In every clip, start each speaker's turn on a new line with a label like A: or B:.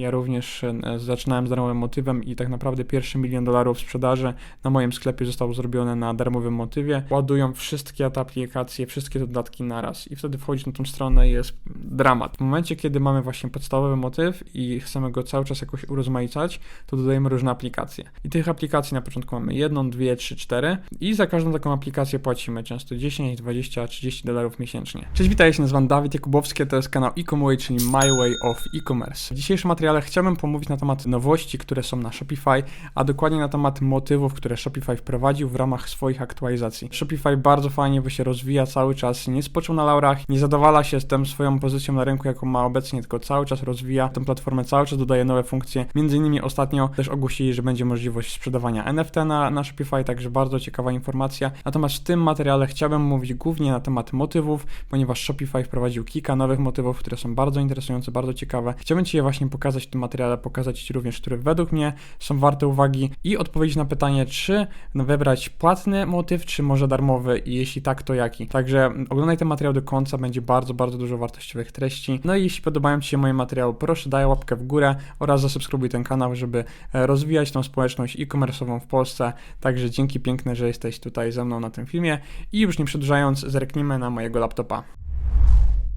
A: Ja również e, zaczynałem z darmowym motywem i tak naprawdę pierwszy milion dolarów sprzedaży na moim sklepie został zrobiony na darmowym motywie. Ładują wszystkie te aplikacje, wszystkie dodatki naraz i wtedy wchodzić na tą stronę jest dramat. W momencie, kiedy mamy właśnie podstawowy motyw i chcemy go cały czas jakoś urozmaicać, to dodajemy różne aplikacje. I tych aplikacji na początku mamy jedną, dwie, trzy, cztery i za każdą taką aplikację płacimy często 10, 20, 30 dolarów miesięcznie. Cześć, witajcie, się nazywam Dawid Jakubowski, to jest kanał e czyli My Way of E-Commerce. W dzisiejszym materiale chciałbym pomówić na temat nowości, które są na Shopify, a dokładnie na temat motywów, które Shopify wprowadził w ramach swoich aktualizacji. Shopify bardzo fajnie, bo się rozwija cały czas, nie spoczął na laurach, nie zadowala się z tym swoją pozycją na rynku, jaką ma obecnie, tylko cały czas rozwija tę platformę, cały czas dodaje nowe funkcje. Między innymi ostatnio też ogłosili, że będzie możliwość sprzedawania NFT na, na Shopify, także bardzo ciekawa informacja. Natomiast w tym materiale chciałbym mówić głównie na temat motywów, ponieważ Shopify wprowadził kilka nowych motywów, które są bardzo interesujące, bardzo ciekawe. Chciałbym Ci je właśnie pokazać w tym materiale, pokazać również, które według mnie są warte uwagi i odpowiedzieć na pytanie, czy wybrać płatny motyw, czy może darmowy i jeśli tak, to jaki. Także oglądaj ten materiał do końca, będzie bardzo, bardzo dużo wartościowych treści. No i jeśli podobają Ci się moje materiały, proszę daj łapkę w górę oraz zasubskrybuj ten kanał, żeby e, rozwijać tą społeczność e-commerce'ową w Polsce. Także dzięki piękne, że jesteś tutaj ze mną na tym filmie i już nie przedłużając, zerknijmy na mojego laptopa.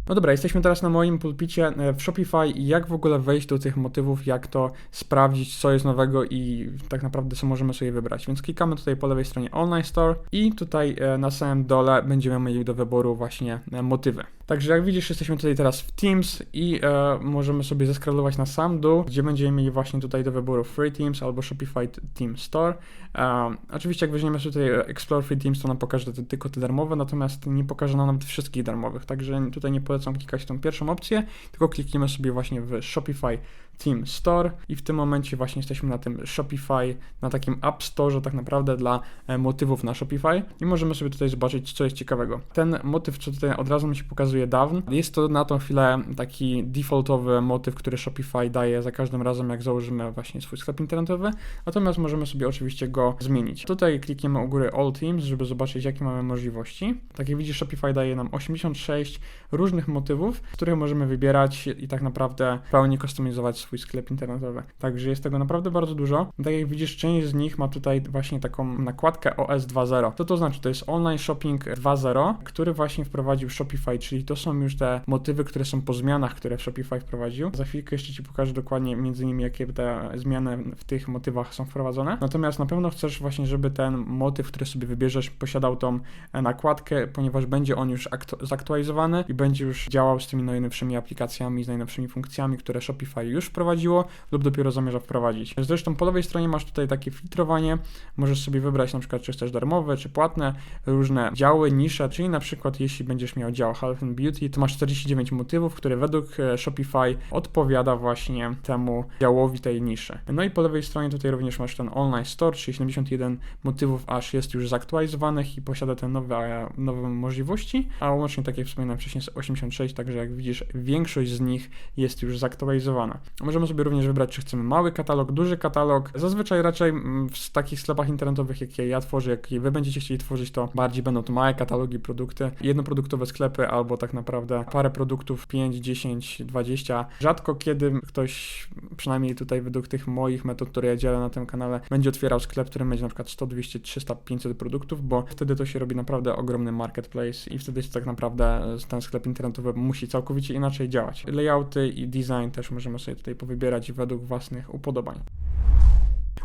A: No dobra, jesteśmy teraz na moim pulpicie e, w Shopify jak w ogóle wejść do tych motywów, jak to sprawdzić, co jest nowego i tak naprawdę co możemy sobie wybrać. Więc klikamy tutaj po lewej stronie Online Store i tutaj e, na samym dole będziemy mieli do wyboru właśnie e, motywy. Także jak widzisz, jesteśmy tutaj teraz w Teams i e, możemy sobie zeskrolować na sam dół, gdzie będziemy mieli właśnie tutaj do wyboru Free Teams albo Shopify Team Store. E, oczywiście jak weźmiemy sobie tutaj Explore Free Teams, to nam pokaże te, tylko te darmowe, natomiast nie pokaże nam nawet wszystkich darmowych, także tutaj nie polecam klikać tą pierwszą opcję, tylko klikniemy sobie właśnie w Shopify Team Store i w tym momencie właśnie jesteśmy na tym Shopify, na takim App Store tak naprawdę dla e, motywów na Shopify i możemy sobie tutaj zobaczyć, co jest ciekawego. Ten motyw, co tutaj od razu mi się pokazuje down, jest to na tą chwilę taki defaultowy motyw, który Shopify daje za każdym razem, jak założymy właśnie swój sklep internetowy, natomiast możemy sobie oczywiście go zmienić. Tutaj klikniemy u góry All Teams, żeby zobaczyć, jakie mamy możliwości. Tak jak widzisz, Shopify daje nam 86 różnych motywów, z których możemy wybierać i tak naprawdę pełni kustomizować swój sklep internetowy. Także jest tego naprawdę bardzo dużo. Tak jak widzisz, część z nich ma tutaj właśnie taką nakładkę OS 2.0. Co to znaczy? To jest Online Shopping 2.0, który właśnie wprowadził Shopify, czyli to są już te motywy, które są po zmianach, które Shopify wprowadził. Za chwilkę jeszcze Ci pokażę dokładnie między innymi, jakie te zmiany w tych motywach są wprowadzone. Natomiast na pewno chcesz właśnie, żeby ten motyw, który sobie wybierzesz, posiadał tą nakładkę, ponieważ będzie on już zaktualizowany i będzie już działał z tymi najnowszymi aplikacjami, z najnowszymi funkcjami, które Shopify już wprowadziło lub dopiero zamierza wprowadzić. Zresztą po lewej stronie masz tutaj takie filtrowanie, możesz sobie wybrać na przykład czy chcesz darmowe, czy płatne, różne działy, nisze, czyli na przykład jeśli będziesz miał dział Health and Beauty, to masz 49 motywów, które według e, Shopify odpowiada właśnie temu działowi tej niszy. No i po lewej stronie tutaj również masz ten online store, czyli 71 motywów aż jest już zaktualizowanych i posiada te nowe, nowe możliwości, a łącznie tak jak wspominałem wcześniej 86, także jak widzisz większość z nich jest już zaktualizowana. Możemy sobie również wybrać, czy chcemy mały katalog, duży katalog. Zazwyczaj raczej mm, w takich sklepach internetowych, jakie ja tworzę, jakie wy będziecie chcieli tworzyć, to bardziej będą to małe katalogi, produkty, jednoproduktowe sklepy albo tak naprawdę parę produktów, 5, 10, 20. Rzadko kiedy ktoś, przynajmniej tutaj według tych moich metod, które ja dzielę na tym kanale, będzie otwierał sklep, który będzie na przykład 100, 200, 300, 500 produktów, bo wtedy to się robi naprawdę ogromny marketplace i wtedy tak naprawdę ten sklep internetowy musi całkowicie inaczej działać. Layouty i design też możemy sobie tutaj powybierać według własnych upodobań.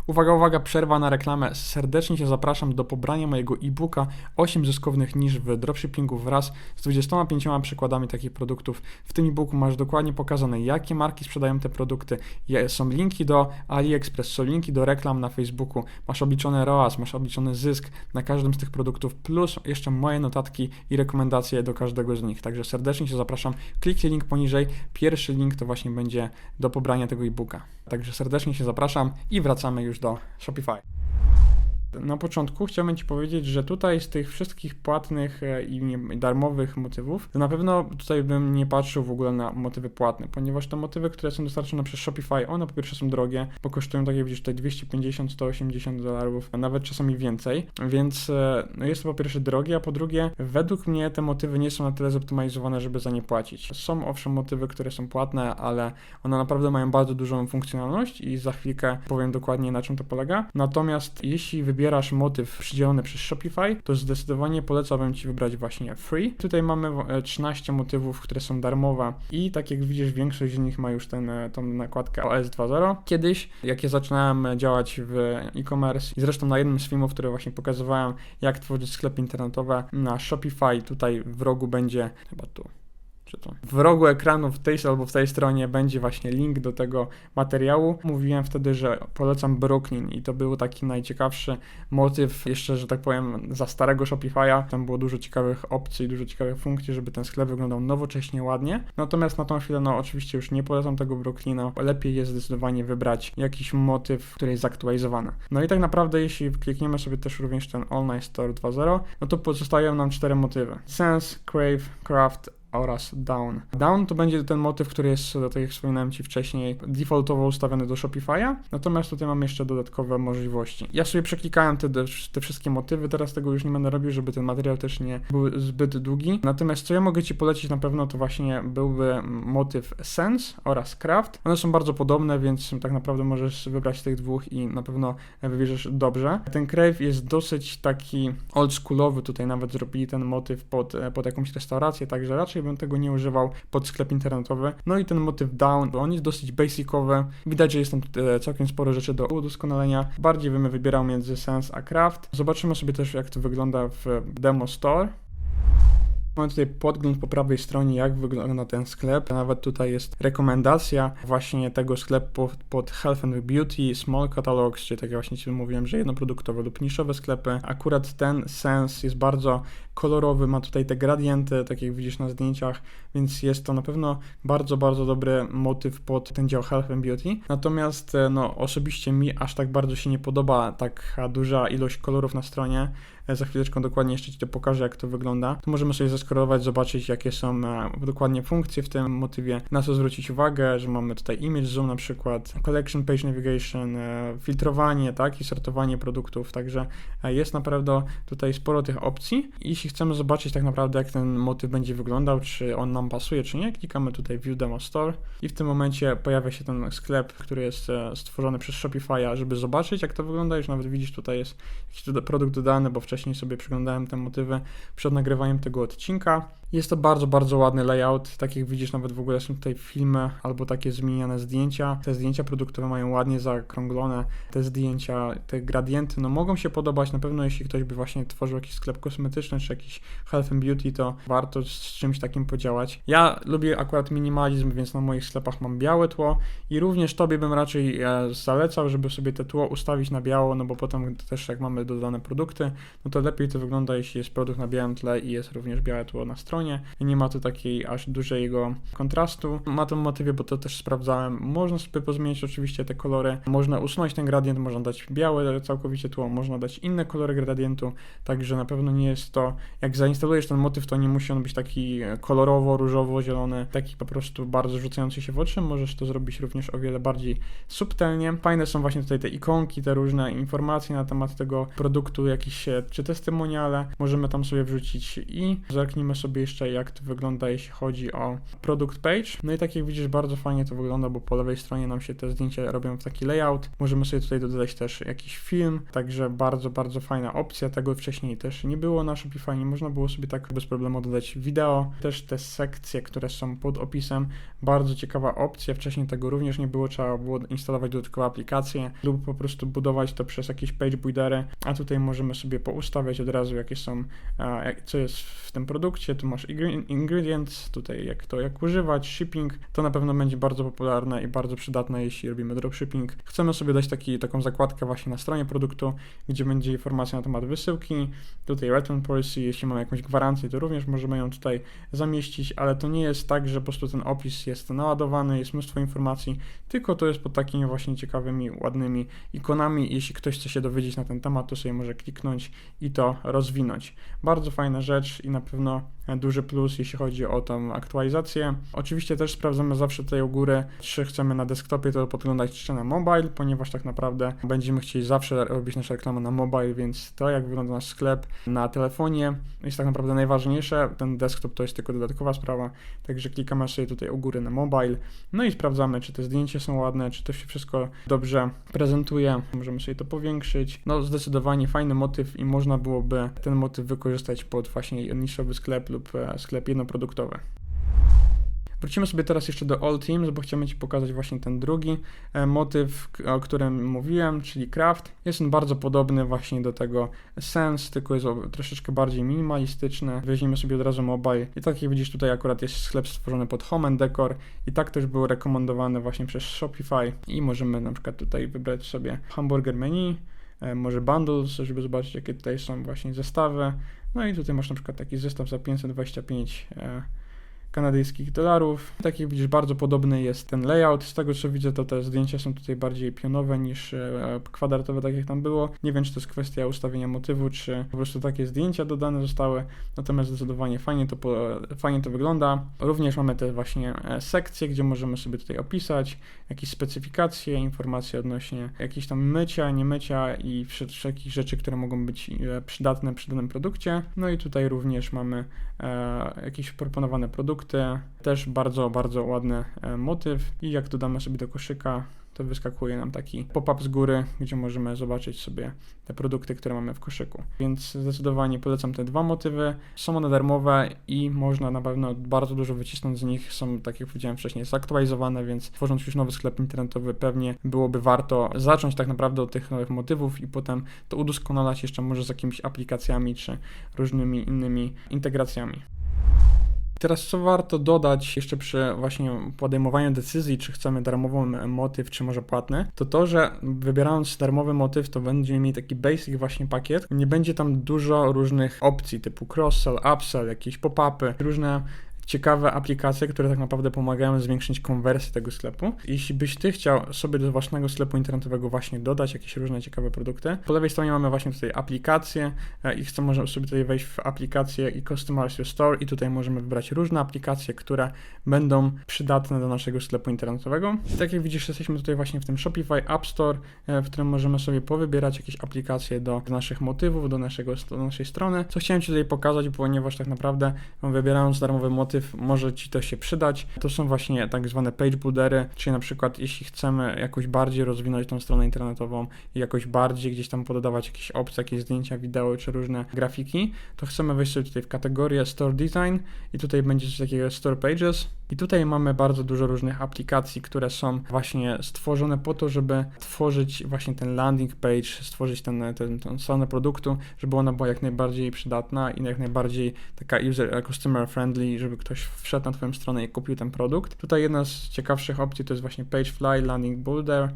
A: Uwaga, uwaga, przerwa na reklamę. Serdecznie Cię zapraszam do pobrania mojego e-booka 8 zyskownych niż w dropshippingu wraz z 25 przykładami takich produktów. W tym e-booku masz dokładnie pokazane, jakie marki sprzedają te produkty. Są linki do AliExpress, są linki do reklam na Facebooku, masz obliczony ROAS, masz obliczony zysk na każdym z tych produktów, plus jeszcze moje notatki i rekomendacje do każdego z nich. Także serdecznie Cię zapraszam. Kliknij link poniżej. Pierwszy link to właśnie będzie do pobrania tego e-booka. Także serdecznie się zapraszam i wracamy już do Shopify. Na początku chciałbym Ci powiedzieć, że tutaj z tych wszystkich płatnych e, i darmowych motywów, to na pewno tutaj bym nie patrzył w ogóle na motywy płatne, ponieważ te motywy, które są dostarczone przez Shopify, one po pierwsze są drogie, bo kosztują, tak jak widzisz, tutaj 250, 180 dolarów, a nawet czasami więcej, więc e, no jest to po pierwsze drogie, a po drugie, według mnie te motywy nie są na tyle zoptymalizowane, żeby za nie płacić. Są owszem motywy, które są płatne, ale one naprawdę mają bardzo dużą funkcjonalność i za chwilkę powiem dokładnie na czym to polega. Natomiast jeśli wybierasz motyw przydzielony przez Shopify, to zdecydowanie polecałbym Ci wybrać właśnie free. Tutaj mamy e, 13 motywów, które są darmowe i tak jak widzisz, większość z nich ma już ten, e, tą nakładkę OS 2.0. Kiedyś, jak ja zaczynałem działać w e-commerce i zresztą na jednym z filmów, które właśnie pokazywałem, jak tworzyć sklepy internetowe na Shopify, tutaj w rogu będzie, chyba tu, czy to w rogu ekranu w tej albo w tej stronie będzie właśnie link do tego materiału. Mówiłem wtedy, że polecam Brooklyn i to był taki najciekawszy motyw, jeszcze, że tak powiem, za starego Shopify'a. Tam było dużo ciekawych opcji, dużo ciekawych funkcji, żeby ten sklep wyglądał nowocześnie, ładnie. Natomiast na tą chwilę, no oczywiście już nie polecam tego Brooklyna. Lepiej jest zdecydowanie wybrać jakiś motyw, który jest zaktualizowany. No i tak naprawdę, jeśli klikniemy sobie też również ten Online Store 2.0, no to pozostają nam cztery motywy. Sense, Crave, Craft, oraz Down. Down to będzie ten motyw, który jest, tak jak wspominałem Ci wcześniej, defaultowo ustawiony do Shopify'a, natomiast tutaj mam jeszcze dodatkowe możliwości. Ja sobie przeklikałem te, te wszystkie motywy, teraz tego już nie będę robił, żeby ten materiał też nie był zbyt długi. Natomiast co ja mogę Ci polecić na pewno, to właśnie byłby motyw Sense oraz Craft. One są bardzo podobne, więc tak naprawdę możesz wybrać tych dwóch i na pewno wybierzesz dobrze. Ten Crave jest dosyć taki oldschoolowy, tutaj nawet zrobili ten motyw pod, pod jakąś restaurację, także raczej bym tego nie używał pod sklep internetowy. No i ten motyw down, on jest dosyć basicowy. Widać, że jest tam tutaj całkiem sporo rzeczy do udoskonalenia. Bardziej bym wybierał między Sense a Craft. Zobaczymy sobie też, jak to wygląda w Demo Store. Mamy tutaj podgląd po prawej stronie, jak wygląda ten sklep. Nawet tutaj jest rekomendacja właśnie tego sklepu pod Health and Beauty, Small Catalogs, czyli tak jak właśnie mówiłem, że jednoproduktowe lub niszowe sklepy. Akurat ten sens jest bardzo kolorowy, ma tutaj te gradienty, tak jak widzisz na zdjęciach, więc jest to na pewno bardzo, bardzo dobry motyw pod ten dział Health and Beauty. Natomiast no, osobiście mi aż tak bardzo się nie podoba taka duża ilość kolorów na stronie. Za chwileczkę dokładnie jeszcze Ci to pokażę, jak to wygląda. To możemy sobie zeskrolować, zobaczyć, jakie są e, dokładnie funkcje w tym motywie, na co zwrócić uwagę, że mamy tutaj image zoom na przykład, collection page navigation, e, filtrowanie, tak, i sortowanie produktów, także e, jest naprawdę tutaj sporo tych opcji. Jeśli chcemy zobaczyć tak naprawdę, jak ten motyw będzie wyglądał, czy on nam pasuje, czy nie, klikamy tutaj View Demo Store i w tym momencie pojawia się ten sklep, który jest stworzony przez Shopify'a, żeby zobaczyć, jak to wygląda. Już nawet widzisz, tutaj jest jakiś produkt dodany, bo wcześniej sobie przeglądałem te motywy przed nagrywaniem tego odcinka. Jest to bardzo, bardzo ładny layout. Tak jak widzisz, nawet w ogóle są tutaj filmy albo takie zmieniane zdjęcia. Te zdjęcia produktowe mają ładnie zakrąglone. Te zdjęcia, te gradienty, no mogą się podobać. Na pewno, jeśli ktoś by właśnie tworzył jakiś sklep kosmetyczny czy jakiś health and beauty, to warto z czymś takim podziałać. Ja lubię akurat minimalizm, więc na moich sklepach mam białe tło i również tobie bym raczej e, zalecał, żeby sobie te tło ustawić na biało, no bo potem też jak mamy dodane produkty, no to lepiej to wygląda, jeśli jest produkt na białym tle i jest również białe tło na stronie i nie ma tu takiej aż dużego kontrastu. Na tym motywie, bo to też sprawdzałem, można sobie pozmieniać oczywiście te kolory, można usunąć ten gradient, można dać białe całkowicie tło, można dać inne kolory gradientu, także na pewno nie jest to, jak zainstalujesz ten motyw, to nie musi on być taki kolorowo, różowo, zielony, taki po prostu bardzo rzucający się w oczy, możesz to zrobić również o wiele bardziej subtelnie. Fajne są właśnie tutaj te ikonki, te różne informacje na temat tego produktu, jakieś czy testymoniale, możemy tam sobie wrzucić i zerknijmy sobie jeszcze jak to wygląda, jeśli chodzi o product page. No i tak jak widzisz, bardzo fajnie to wygląda, bo po lewej stronie nam się te zdjęcia robią w taki layout. Możemy sobie tutaj dodać też jakiś film, także bardzo, bardzo fajna opcja. Tego wcześniej też nie było na Shopify, nie można było sobie tak bez problemu dodać wideo. Też te sekcje, które są pod opisem, bardzo ciekawa opcja. Wcześniej tego również nie było, trzeba było instalować dodatkowe aplikacje lub po prostu budować to przez jakieś page buildery, a tutaj możemy sobie poustawiać od razu, jakie są, co jest w tym produkcie. Tu masz masz ingre- ingredients, tutaj jak to, jak używać, shipping, to na pewno będzie bardzo popularne i bardzo przydatne, jeśli robimy dropshipping. Chcemy sobie dać taki, taką zakładkę właśnie na stronie produktu, gdzie będzie informacja na temat wysyłki, tutaj return policy, jeśli mamy jakąś gwarancję, to również możemy ją tutaj zamieścić, ale to nie jest tak, że po prostu ten opis jest naładowany, jest mnóstwo informacji, tylko to jest pod takimi właśnie ciekawymi, ładnymi ikonami. Jeśli ktoś chce się dowiedzieć na ten temat, to sobie może kliknąć i to rozwinąć. Bardzo fajna rzecz i na pewno duży plus, jeśli chodzi o tą aktualizację. Oczywiście też sprawdzamy zawsze tutaj u góry, czy chcemy na desktopie to podglądać, czy na mobile, ponieważ tak naprawdę będziemy chcieli zawsze robić nasze reklamy na mobile, więc to jak wygląda nasz sklep na telefonie jest tak naprawdę najważniejsze. Ten desktop to jest tylko dodatkowa sprawa, także klikamy sobie tutaj u góry na mobile, no i sprawdzamy, czy te zdjęcia są ładne, czy to się wszystko dobrze prezentuje. Możemy sobie to powiększyć. No zdecydowanie fajny motyw i można byłoby ten motyw wykorzystać pod właśnie niszowy sklep lub e, sklep jednoproduktowy. Wrócimy sobie teraz jeszcze do All Teams, bo chciałem Ci pokazać właśnie ten drugi e, motyw, o którym mówiłem, czyli craft. Jest on bardzo podobny właśnie do tego Sense, tylko jest troszeczkę bardziej minimalistyczny. Weźmiemy sobie od razu mobile i tak jak widzisz tutaj akurat jest sklep stworzony pod Home and Decor i tak też był rekomendowany właśnie przez Shopify i możemy na przykład tutaj wybrać sobie hamburger menu, e, może bundles, żeby zobaczyć jakie tutaj są właśnie zestawy. No i tutaj masz na przykład taki zestaw za 525 e, kanadyjskich dolarów. Tak jak widzisz, bardzo podobny jest ten layout. Z tego co widzę, to te zdjęcia są tutaj bardziej pionowe niż e, kwadratowe, tak jak tam było. Nie wiem, czy to jest kwestia ustawienia motywu, czy po prostu takie zdjęcia dodane zostały. Natomiast zdecydowanie fajnie to, po, fajnie to wygląda. Również mamy te właśnie e, sekcje, gdzie możemy sobie tutaj opisać jakieś specyfikacje, informacje odnośnie jakichś tam mycia, nie mycia i wsze- wszelkich rzeczy, które mogą być e, przydatne przy danym produkcie. No i tutaj również mamy e, jakieś proponowane produkty. Też bardzo, bardzo ładny e, motyw. I jak dodamy sobie do koszyka, to wyskakuje nam taki pop-up z góry, gdzie możemy zobaczyć sobie te produkty, które mamy w koszyku. Więc zdecydowanie polecam te dwa motywy. Są one darmowe i można na pewno bardzo dużo wycisnąć z nich. Są, tak jak powiedziałem wcześniej, zaktualizowane, więc tworząc już nowy sklep internetowy, pewnie byłoby warto zacząć tak naprawdę od tych nowych motywów i potem to udoskonalać jeszcze może z jakimiś aplikacjami czy różnymi innymi integracjami. Teraz co warto dodać jeszcze przy właśnie podejmowaniu decyzji, czy chcemy darmową motyw, czy może płatny, to to, że wybierając darmowy motyw, to będziemy mieli taki basic właśnie pakiet. Nie będzie tam dużo różnych opcji typu cross-sell, upsell, jakieś pop-upy, różne ciekawe aplikacje, które tak naprawdę pomagają zwiększyć konwersję tego sklepu. Jeśli byś ty chciał sobie do własnego sklepu internetowego właśnie dodać jakieś różne ciekawe produkty, po lewej stronie mamy właśnie tutaj aplikacje e, i chcę możemy sobie tutaj wejść w aplikację i customize your store i tutaj możemy wybrać różne aplikacje, które będą przydatne do naszego sklepu internetowego. Tak jak widzisz, jesteśmy tutaj właśnie w tym Shopify App Store, e, w którym możemy sobie powybierać jakieś aplikacje do naszych motywów, do, naszego, do naszej strony. Co chciałem Ci tutaj pokazać, ponieważ tak naprawdę wybierając darmowy motyw, może Ci to się przydać. To są właśnie tak zwane page buildery, czyli na przykład jeśli chcemy jakoś bardziej rozwinąć tą stronę internetową i jakoś bardziej gdzieś tam pododawać jakieś opcje, jakieś zdjęcia, wideo czy różne grafiki, to chcemy wejść sobie tutaj w kategorię Store Design i tutaj będzie coś takiego Store Pages i tutaj mamy bardzo dużo różnych aplikacji, które są właśnie stworzone po to, żeby tworzyć właśnie ten landing page, stworzyć ten, ten, stronę produktu, żeby ona była jak najbardziej przydatna i jak najbardziej taka user, customer friendly, żeby ktoś wszedł na Twoją stronę i kupił ten produkt. Tutaj jedna z ciekawszych opcji to jest właśnie Pagefly Landing Builder.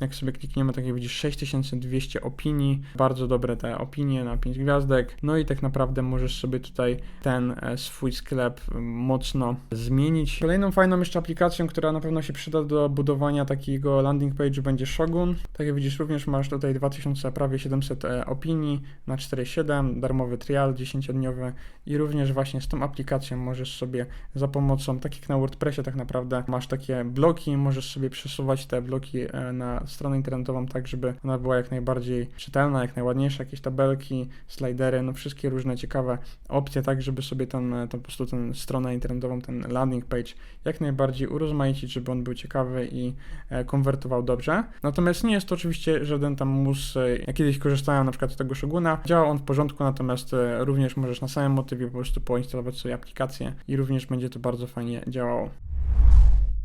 A: Jak sobie klikniemy, tak jak widzisz, 6200 opinii, bardzo dobre te opinie na 5 gwiazdek. No i tak naprawdę możesz sobie tutaj ten e, swój sklep mocno zmienić. Kolejną fajną jeszcze aplikacją, która na pewno się przyda do budowania takiego landing page będzie Shogun. Tak jak widzisz, również masz tutaj 2000, prawie 700 e, opinii na 4.7, darmowy trial 10-dniowy i również właśnie z tą aplikacją możesz sobie za pomocą, tak jak na WordPressie tak naprawdę, masz takie bloki, możesz sobie przesuwać te bloki e, na stronę internetową tak, żeby ona była jak najbardziej czytelna, jak najładniejsza, jakieś tabelki, slidery, no wszystkie różne ciekawe opcje, tak żeby sobie ten, ten po prostu tę stronę internetową, ten landing page jak najbardziej urozmaicić, żeby on był ciekawy i e, konwertował dobrze. Natomiast nie jest to oczywiście żaden tam mus, e, ja kiedyś korzystałem na przykład z tego Shoguna, działa on w porządku, natomiast e, również możesz na samym motywie po prostu poinstalować sobie aplikację i również będzie to bardzo fajnie działało.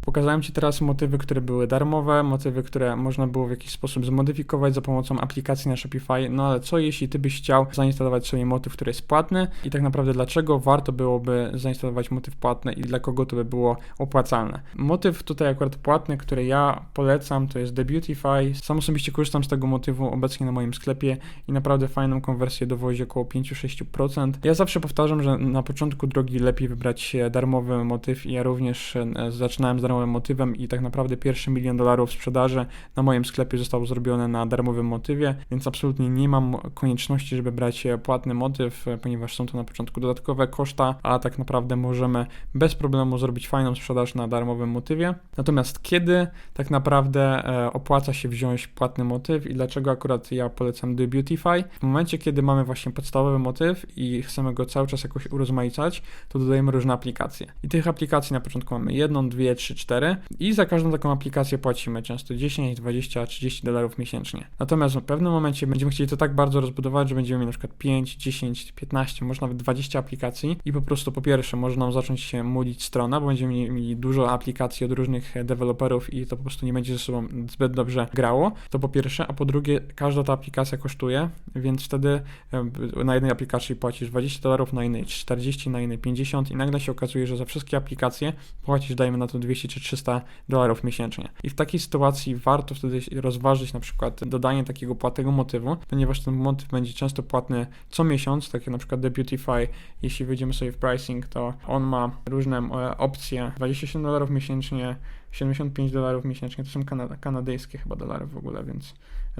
A: Pokazałem Ci teraz motywy, które były darmowe, motywy, które można było w jakiś sposób zmodyfikować za pomocą aplikacji na Shopify. No ale co jeśli Ty byś chciał zainstalować sobie motyw, który jest płatny i tak naprawdę dlaczego warto byłoby zainstalować motyw płatny i dla kogo to by było opłacalne? Motyw tutaj akurat płatny, który ja polecam, to jest The Beautify. Sam osobiście korzystam z tego motywu obecnie na moim sklepie i naprawdę fajną konwersję dowozi około 5-6%. Ja zawsze powtarzam, że na początku drogi lepiej wybrać darmowy motyw i ja również e, zaczynałem z darmowym motywem i tak naprawdę pierwszy milion dolarów sprzedaży na moim sklepie został zrobione na darmowym motywie, więc absolutnie nie mam konieczności, żeby brać płatny motyw, ponieważ są to na początku dodatkowe koszta, a tak naprawdę możemy bez problemu zrobić fajną sprzedaż na darmowym motywie. Natomiast kiedy tak naprawdę e, opłaca się wziąć płatny motyw i dlaczego akurat ja polecam The Beautify? W momencie, kiedy mamy właśnie podstawowy motyw i chcemy go cały czas jakoś urozmaicać, to dodajemy różne aplikacje. I tych aplikacji na początku mamy jedną, dwie, trzy, 4 i za każdą taką aplikację płacimy często 10, 20, 30 dolarów miesięcznie. Natomiast w pewnym momencie będziemy chcieli to tak bardzo rozbudować, że będziemy mieli na przykład 5, 10, 15, może nawet 20 aplikacji i po prostu po pierwsze może nam zacząć się mulić strona, bo będziemy mieli dużo aplikacji od różnych deweloperów i to po prostu nie będzie ze sobą zbyt dobrze grało. To po pierwsze, a po drugie każda ta aplikacja kosztuje, więc wtedy na jednej aplikacji płacisz 20 dolarów, na innej 40, na innej 50 i nagle się okazuje, że za wszystkie aplikacje płacisz, dajmy na to 200 czy 300 dolarów miesięcznie. I w takiej sytuacji warto wtedy rozważyć na przykład dodanie takiego płatnego motywu, ponieważ ten motyw będzie często płatny co miesiąc, tak jak na przykład Deputify, jeśli wyjdziemy sobie w pricing, to on ma różne e, opcje, 27 dolarów miesięcznie, 75 dolarów miesięcznie, to są kanadyjskie chyba dolary w ogóle, więc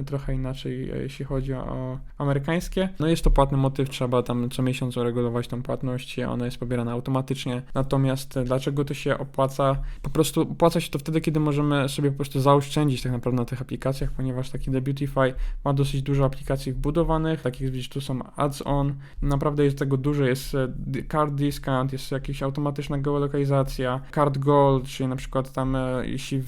A: trochę inaczej, e, jeśli chodzi o amerykańskie. No jest to płatny motyw, trzeba tam co miesiąc uregulować tą płatność, ona jest pobierana automatycznie. Natomiast dlaczego to się opłaca? Po prostu opłaca się to wtedy, kiedy możemy sobie po prostu zaoszczędzić tak naprawdę na tych aplikacjach, ponieważ taki Debutify ma dosyć dużo aplikacji wbudowanych, takich widzisz, tu są ads on, naprawdę jest tego dużo, jest e, card discount, jest jakaś automatyczna geolokalizacja, card gold, czyli na przykład tam jeśli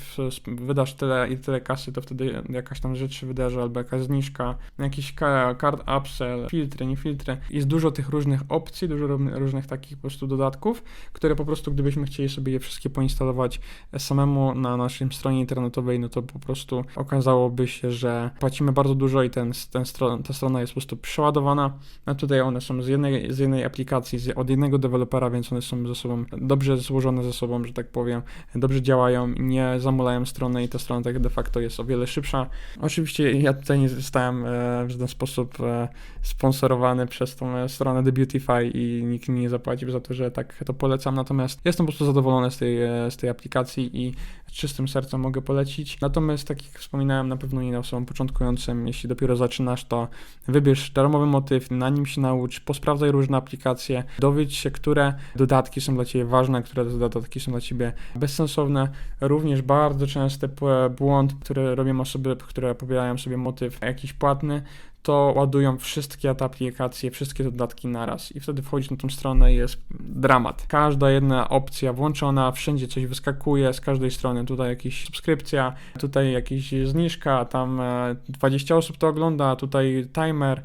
A: wydasz tyle i tyle kasy, to wtedy jakaś tam rzecz się wydarzy, albo jakaś zniżka, jakiś card upsell, filtry, nie filtry. Jest dużo tych różnych opcji, dużo różnych takich po prostu dodatków, które po prostu gdybyśmy chcieli sobie je wszystkie poinstalować samemu na naszej stronie internetowej, no to po prostu okazałoby się, że płacimy bardzo dużo i ten, ten stron, ta strona jest po prostu przeładowana. A tutaj one są z jednej, z jednej aplikacji, z, od jednego dewelopera, więc one są ze sobą dobrze złożone ze sobą, że tak powiem, dobrze działają, nie zamulają strony i ta strona tak de facto jest o wiele szybsza. Oczywiście oczywiście ja tutaj nie zostałem e, w żaden sposób e, sponsorowany przez tą e, stronę The Beautify i nikt mi nie zapłacił za to, że tak to polecam, natomiast jestem po prostu zadowolony z tej, z tej aplikacji i czystym sercem mogę polecić. Natomiast tak jak wspominałem, na pewno nie osobom początkującym, jeśli dopiero zaczynasz, to wybierz darmowy motyw, na nim się naucz, posprawdzaj różne aplikacje, dowiedz się, które dodatki są dla Ciebie ważne, które dodatki są dla Ciebie bezsensowne. Również bardzo częsty błąd, który robią osoby, które pobierają sobie motyw jakiś płatny, to ładują wszystkie te aplikacje, wszystkie dodatki naraz i wtedy wchodzisz na tą stronę i jest dramat. Każda jedna opcja włączona, wszędzie coś wyskakuje z każdej strony. Tutaj jakaś subskrypcja, tutaj jakaś zniżka, tam 20 e, osób to ogląda, tutaj timer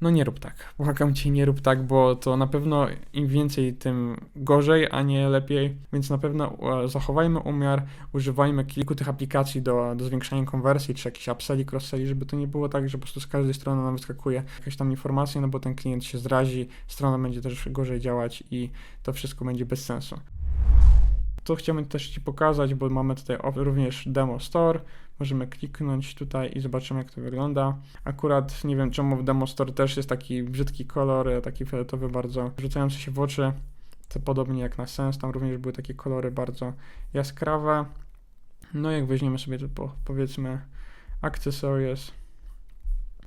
A: no nie rób tak. Błagam cię, nie rób tak, bo to na pewno im więcej, tym gorzej, a nie lepiej. Więc na pewno e, zachowajmy umiar, używajmy kilku tych aplikacji do, do zwiększania konwersji, czy jakiś upselli, cross-selli, żeby to nie było tak, że po prostu z każdej strony nam wyskakuje jakaś tam informacja, no bo ten klient się zrazi, strona będzie też gorzej działać i to wszystko będzie bez sensu. To chciałbym też Ci pokazać, bo mamy tutaj również demo store, Możemy kliknąć tutaj i zobaczymy, jak to wygląda. Akurat nie wiem czemu w Demo Store też jest taki brzydki kolor, taki fioletowy, bardzo rzucający się w oczy. To podobnie jak na Sens, tam również były takie kolory bardzo jaskrawe. No jak weźmiemy sobie to powiedzmy Accessories,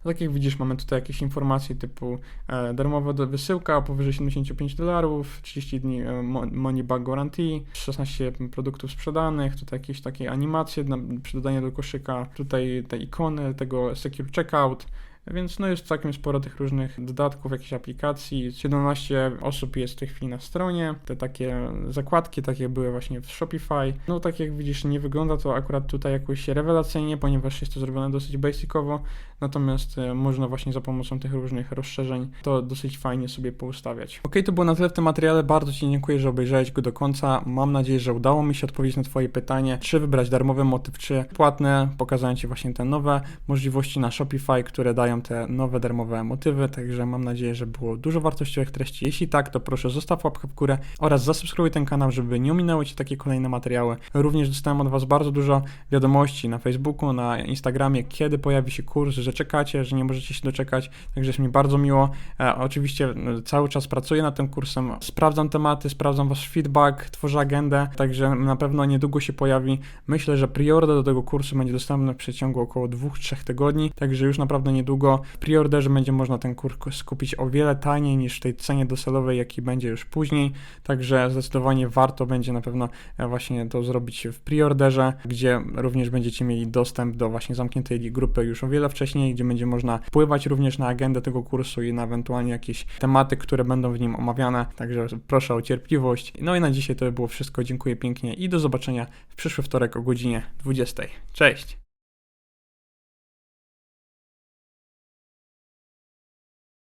A: tak jak widzisz, mamy tutaj jakieś informacje typu e, darmowa wysyłka powyżej 75 dolarów, 30 dni e, money back guarantee, 16 produktów sprzedanych, tutaj jakieś takie animacje na, przy dodaniu do koszyka, tutaj te ikony tego secure checkout, Więc no jest całkiem sporo tych różnych dodatków, jakichś aplikacji. 17 osób jest w tej chwili na stronie. Te takie zakładki, takie były właśnie w Shopify. No tak jak widzisz, nie wygląda to akurat tutaj jakoś rewelacyjnie, ponieważ jest to zrobione dosyć basicowo. Natomiast e, można właśnie za pomocą tych różnych rozszerzeń to dosyć fajnie sobie poustawiać. Ok, to było na tyle w tym materiale. Bardzo Ci dziękuję, że obejrzałeś go do końca. Mam nadzieję, że udało mi się odpowiedzieć na Twoje pytanie, czy wybrać darmowy motyw, czy płatne. Pokazałem Ci właśnie te nowe możliwości na Shopify, które dają te nowe darmowe motywy. Także mam nadzieję, że było dużo wartościowych treści. Jeśli tak, to proszę zostaw łapkę w górę oraz zasubskrybuj ten kanał, żeby nie ominęły Ci takie kolejne materiały. Również dostałem od Was bardzo dużo wiadomości na Facebooku, na Instagramie, kiedy pojawi się kurs, że czekacie, że nie możecie się doczekać. Także jest mi bardzo miło. E, oczywiście cały czas pracuję nad tym kursem, sprawdzam tematy, sprawdzam Wasz feedback, tworzę agendę, także na pewno niedługo się pojawi. Myślę, że preorder do tego kursu będzie dostępny w przeciągu około 2-3 tygodni, także już naprawdę niedługo w preorderze będzie można ten kurs skupić o wiele taniej niż w tej cenie docelowej, jaki będzie już później, także zdecydowanie warto będzie na pewno e, właśnie to zrobić w preorderze, gdzie również będziecie mieli dostęp do właśnie zamkniętej grupy już o wiele wcześniej, gdzie będzie można wpływać również na agendę tego kursu i na ewentualnie jakieś tematy, które będą w nim omawiane. Także proszę o cierpliwość. No i na dzisiaj to by było wszystko. Dziękuję pięknie i do zobaczenia w przyszły wtorek o godzinie 20. Cześć!